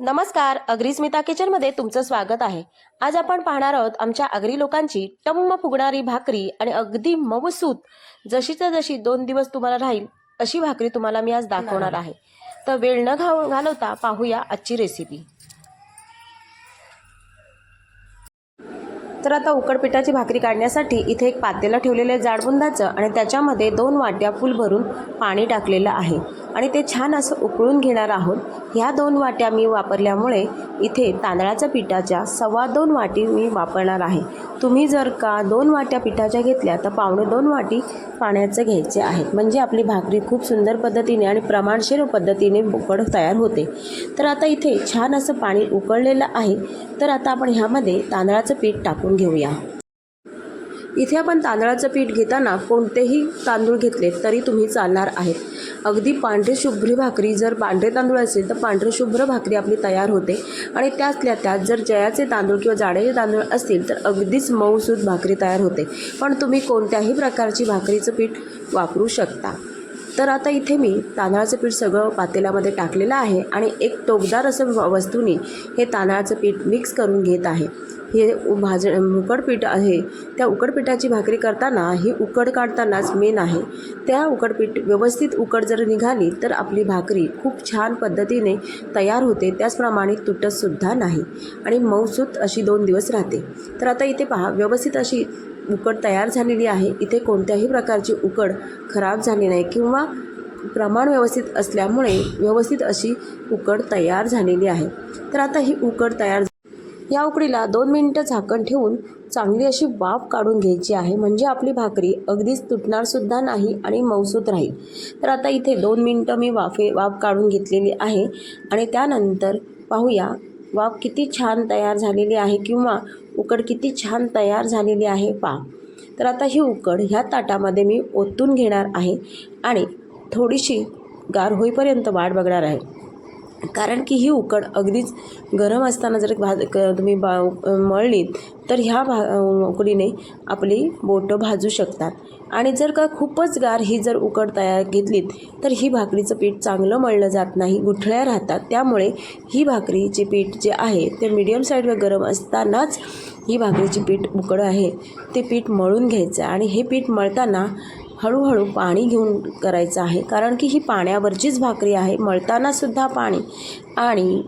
नमस्कार अग्रिस्मिता किचनमध्ये तुमचं स्वागत आहे. आज आपण पाहणार आहोत आमच्या आगरी लोकांची टम्म फुगणारी भाकरी आणि अगदी मऊसूत जशीच्या जशी दोन दिवस तुम्हाला राहील अशी भाकरी तुम्हाला मी आज दाखवणार आहे. तर वेळ न घालवता पाहूया आजची रेसिपी तर आता उकडपिठाची भाकरी काढण्यासाठी इथे एक पातेला ठेवलेलं आहे जाडबुंदाचं आणि त्याच्यामध्ये दोन वाट्या फुल भरून पाणी टाकलेलं आहे. आणि ते छान असं उकळून घेणार आहोत. ह्या दोन वाट्या मी वापरल्यामुळे इथे तांदळाच्या पिठाच्या सव्वा दोन वाटी मी वापरणार आहे. तुम्ही जर का दोन वाट्या पिठाच्या घेतल्या तर पावणे दोन वाटी पाण्याचं घ्यायचे आहेत म्हणजे आपली भाकरी खूप सुंदर पद्धतीने आणि प्रमाणशीर पद्धतीने उकड तयार होते. तर आता इथे छान असं पाणी उकळलेलं आहे. तर आता आपण ह्यामध्ये तांदळाचं पीठ टाकून घेऊया. इथे आपण तांदळाचं पीठ घेताना कोणतेही तांदूळ घेतले तरी तुम्ही चालणार आहेत. अगदी पांढरे शुभ्र भाकरी जर पांढरे तांदूळ असेल तर पांढरे शुभ्र भाकरी आपली तयार होते. आणि त्यातल्या त्यात जर जयाचे तांदूळ किंवा जाड्याचे तांदूळ असतील तर अगदीच मऊसूद भाकरी तयार होते. पण तुम्ही कोणत्याही प्रकारची भाकरीचं पीठ वापरू शकता. तर आता इथे मी तांदळाचं पीठ सगळं पातेल्यामध्ये टाकलेलं आहे आणि एक टोकदार असं व- वस्तूने हे तांदळाचं पीठ मिक्स करून घेत आहे. हे भाज उकडपीठ आहे. त्या उकडपीठाची भाकरी करताना ही उकड काढतानाच मेन आहे. त्या उकडपीठ व्यवस्थित उकड जर निघाली तर आपली भाकरी खूप छान पद्धतीने तयार होते. त्याचप्रमाणे तुटतसुद्धा नाही. आणि मऊसूत अशी दोन दिवस राहते. तर आता इथे पहा व्यवस्थित अशी उकड तयार झालेली आहे. इथे कोणत्याही प्रकारची उकड खराब झाली नाही किंवा प्रमाण व्यवस्थित असल्यामुळे व्यवस्थित अशी उकड तयार झालेली आहे. तर आता ही उकड तयार या उकडीला दोन मिनटं झाकण ठेवून चांगली अशी वाफ काढून घ्यायची आहे. म्हणजे आपली भाकरी अगदीच तुटणारसुद्धा नाही आणि मऊसूत राहील. तर आता इथे दोन मिनटं मी वाफे वाफ काढून घेतलेली आहे. आणि त्यानंतर पाहूया वाफ किती छान तयार झालेली आहे किंवा उकड किती छान तयार झालेली आहे पा तर आता ही उकड ह्या ताटामध्ये मी ओतून घेणार आहे आणि थोडीशी गार होईपर्यंत वाट बघणार आहे. कारण की ही उकड अगदीच गरम असताना जर भाज क तुम्ही बा मळलीत तर ह्या भा उकडीने आपली बोटं भाजू शकतात. आणि जर का खूपच गार ही जर उकड तयार घेतलीत तर ही भाकरीचं पीठ चांगलं मळलं जात नाही गुठळ्या राहतात. त्यामुळे ही भाकरीचे पीठ जे आहे ते मिडियम साईडवर गरम असतानाच ही भाकरीची पीठ उकड आहे. ते पीठ मळून घ्यायचं आणि हे पीठ मळताना हळूहळू पाणी घेऊन करायचं आहे. कारण की ही पाण्यावरचीच भाकरी आहे. मळतानासुद्धा पाणी. आणि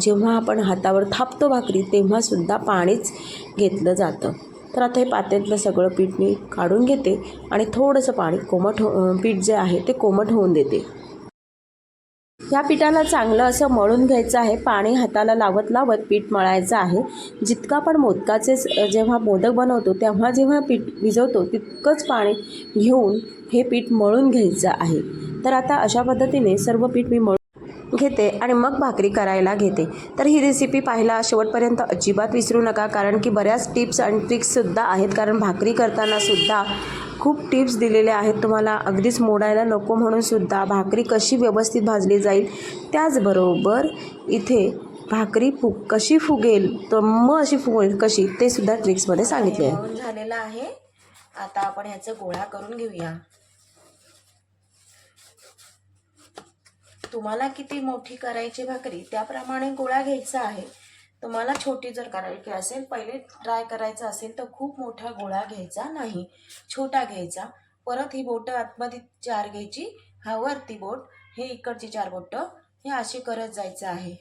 जेव्हा आपण हातावर थापतो भाकरी तेव्हासुद्धा पाणीच घेतलं जातं. तर आता हे पात्यातलं सगळं पीठ मी काढून घेते आणि थोडंसं पाणी कोमट हो पीठ जे आहे ते कोमट होऊन देते. ह्या पिठाला चांगलं असं मळून घ्यायचं आहे. पाणी हाताला लावत लावत पीठ मळायचं आहे. जितका आपण मोदकाचे जेव्हा मोदक बनवतो तेव्हा जेव्हा पीठ भिजवतो तितकंच पाणी घेऊन हे पीठ मळून घ्यायचं आहे. तर आता अशा पद्धतीने सर्व पीठ मी मळून घेते आणि मग भाकरी करायला घेते. तर ही रेसिपी पाहायला शेवटपर्यंत अजिबात विसरू नका कारण की बऱ्याच टिप्स आणि ट्रिक्ससुद्धा आहेत. कारण भाकरी करतानासुद्धा खूप टिप्स दिलेल्या आहेत. तुम्हाला अगदीच मोडायला नको म्हणून सुद्धा भाकरी कशी व्यवस्थित भाजली जाईल त्याचबरोबर इथे भाकरी फुग कशी फुगेल तर मग अशी फुगेल कशी ते सुद्धा ट्रिक्समध्ये सांगितले. आहे झालेलं आहे. आता आपण ह्याचं गोळा करून घेऊया. तुम्हाला किती मोठी करायची भाकरी त्याप्रमाणे गोळा घ्यायचा आहे. तुम्हाला छोटी जर करायची असेल पहिले ट्राय करायचं असेल तर खूप मोठा गोळा घ्यायचा नाही. छोटा घ्यायचा. परत ही बोटं आतमध्ये चार घ्यायची. हा वरती बोट हे इकडची चार बोटं हे अशी करत जायचं आहे.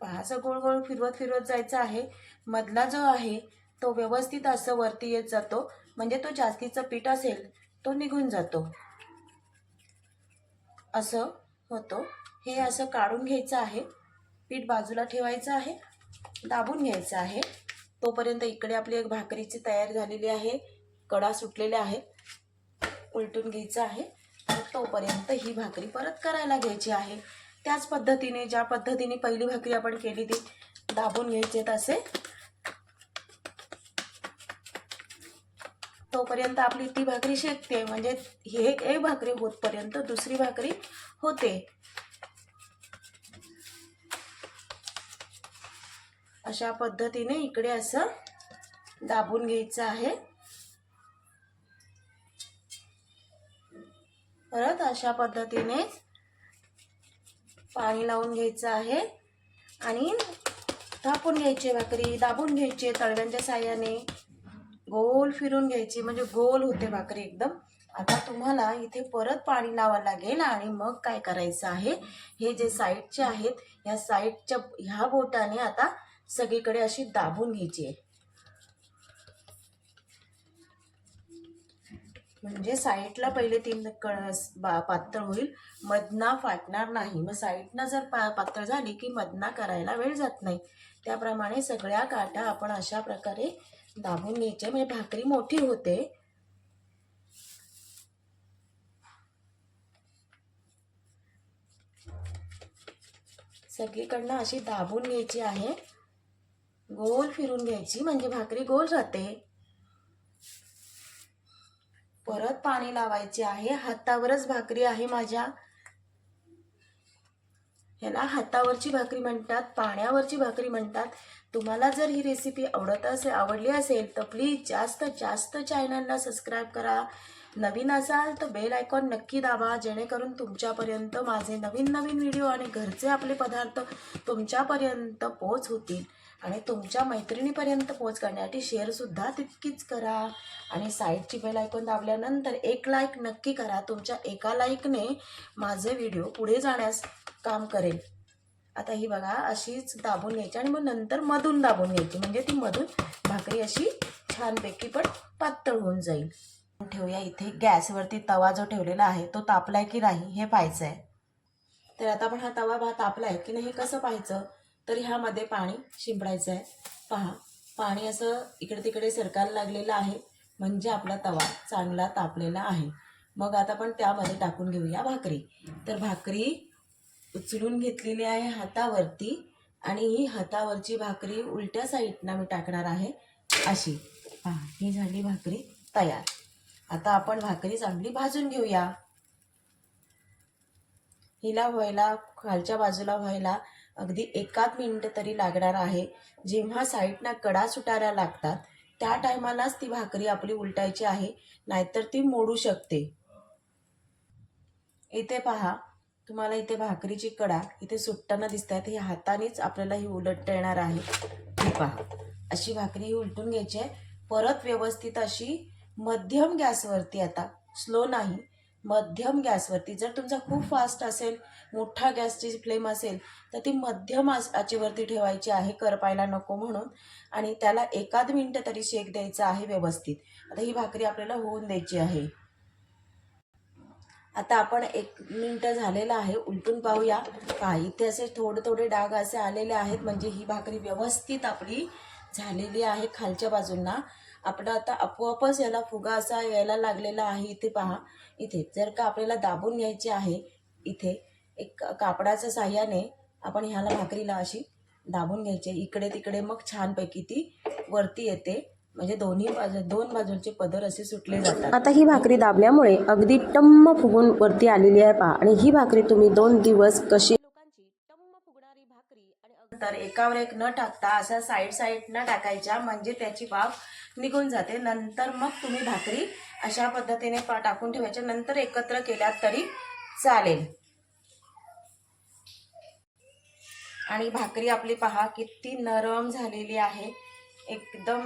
असं गोल फिरवत फिरवत जायचं आहे. मधला जो आहे तो व्यवस्थित असं वरती येत जातो. म्हणजे तो जास्तीचं पीठ असेल तो निघून जातो. असं होतो. हे असं काढून घ्यायचं आहे. पीठ बाजूला ठेवायचं आहे. दाबून घ्यायचं आहे. तोपर्यंत इकडे आपली एक भाकरीची तयार झालेली आहे. कडा सुटलेल्या आहेत. उलटून घ्यायचं आहे. तोपर्यंत ही भाकरी परत करायला घ्यायची आहे. त्याच पद्धतीने ज्या पद्धतीने पहिली भाकरी आपण केली ती दाबून घ्यायचे तसे. तोपर्यंत आपली ती भाकरी शेकते. म्हणजे हे एक भाकरी होतपर्यंत दुसरी भाकरी होते. अशा पद्धतीने इकडे असं दाबून घ्यायचं आहे. परत अशा पद्धतीने पाणी लावून घ्यायचं आहे. आणि थापून घ्यायचे भाकरी दाबून घ्यायचे तळव्यांच्या साह्याने. गोल फिरून घ्यायची म्हणजे गोल होते भाकरी एकदम. आता तुम्हाला इथे परत पाणी लावावं लागेल आणि मग काय करायचं आहे? हे जे साईडचे आहेत या साईडच्या ह्या बोटाने आता सगळीकडे अशी दाबून घ्यायची आहे. म्हणजे साईडला पहिले तीन कळस बा पातळ होईल. मधना फाटणार नाही. मग साईडनं जर पा पातळ झाली की मधना करायला वेळ जात नाही. त्याप्रमाणे सगळ्या काटा आपण अशा प्रकारे दाबून घ्यायच्या. म्हणजे भाकरी मोठी होते. सगळीकडनं अशी दाबून घ्यायची आहे. गोल फिरून घ्यायची म्हणजे भाकरी गोल राहते. परत पाणी लावायचे आहे. हातावरच भाकरी आहे माझ्या. ह्याला हातावरची भाकरी म्हणतात पाण्यावरची भाकरी म्हणतात. तुम्हाला जर ही रेसिपी आवडत असे आवडली असेल तर प्लीज जास्त जास्त चॅनलला सबस्क्राईब करा. नवीन असाल तर बेल आयकॉन नक्की दाबा जेणेकरून तुमच्यापर्यंत माझे नवीन नवीन व्हिडिओ आणि घरचे आपले पदार्थ तुमच्यापर्यंत पोच होतील आणि तुमच्या मैत्रिणीपर्यंत पोच करण्यासाठी शेअरसुद्धा तितकीच करा. आणि साईडची बेल ऐकून दाबल्यानंतर एक लाईक नक्की करा. तुमच्या एका लाईकने माझे व्हिडिओ पुढे जाण्यास काम करेल. आता ही बघा अशीच दाबून घ्यायची आणि मग नंतर मधून दाबून घ्यायची. म्हणजे ती मधून भाकरी अशी छानपैकी पण पातळ होऊन जाईल. ठेवूया इथे गॅसवरती तवा जो ठेवलेला आहे तो तापलाय की नाही हे पाहायचं आहे तर आता आपण हा तवा भा तापलाय की नाही हे कसं पाहायचं? तर ह्यामध्ये पाणी शिंपडायचं आहे. पहा पाणी असं इकडे तिकडे सरकायला लागलेलं आहे. म्हणजे आपला तवा चांगला तापलेला आहे. मग आता आपण त्यामध्ये टाकून घेऊया भाकरी. तर भाकरी उचलून घेतलेली आहे हातावरती आणि ही हातावरची भाकरी उलट्या साईडनं मी टाकणार आहे. अशी. पहा ही झाली भाकरी तयार. आता आपण भाकरी चांगली भाजून घेऊया. हिला व्हायला खालच्या बाजूला व्हायला अगदी एकाच मिनिट तरी लागणार आहे. जेव्हा साईडना कडा सुटायला लागतात त्या टायमालाच ती भाकरी आपली उलटायची आहे नाहीतर ती मोडू शकते. इथे पहा तुम्हाला इथे भाकरीची कडा इथे सुटताना दिसत आहेत ही हातानेच आपल्याला ही उलटता येणार आहे. ही पहा अशी भाकरी ही उलटून घ्यायची आहे. परत व्यवस्थित अशी मध्यम गॅसवरती आता स्लो नाही मध्यम गॅसवरती. जर तुमचा खूप फास्ट असेल मोठा गॅसची फ्लेम असेल तर ती मध्यम आचेवरती ठेवायची आहे करपायला नको म्हणून. आणि त्याला एकाद मिनटं तरी शेक द्यायचा आहे व्यवस्थित. आता ही भाकरी आपल्याला होऊन द्यायची आहे. आता आपण एक मिनटं झालेलं आहे उलटून पाहूया. पहा इथे असे थोडे थोडे डाग असे आलेले आहेत म्हणजे ही भाकरी व्यवस्थित आपली झालेली आहे खालच्या बाजूंना. आपण आता आपोआपच याला फुगा असा यायला लागलेला आहे इथे पहा. इथे जर का आपल्याला दाबून घ्यायची आहे इथे एक कापडाच्या साह्याने आपण ह्याला भाकरीला अशी दाबून घ्यायची. इकडे तिकडे मग छानपैकी ती वरती येते. म्हणजे दोन्ही बाजू दोन बाजूंचे पदर असे सुटले जातात. आता ही भाकरी दाबल्यामुळे अगदी टम्म फुगून वरती आलेली आहे पहा. आणि ही भाकरी तुम्ही दोन दिवस कशी नंतर तर एकावर एक न टाकता अशा साईड साईड न टाकायच्या म्हणजे त्याची वाफ निघून जाते. नंतर मग तुम्ही भाकरी अशा पद्धतीने टाकून ठेवायच्या. नंतर एकत्र केल्यात तरी चालेल. आणि भाकरी आपली पहा किती नरम झालेली आहे. एकदम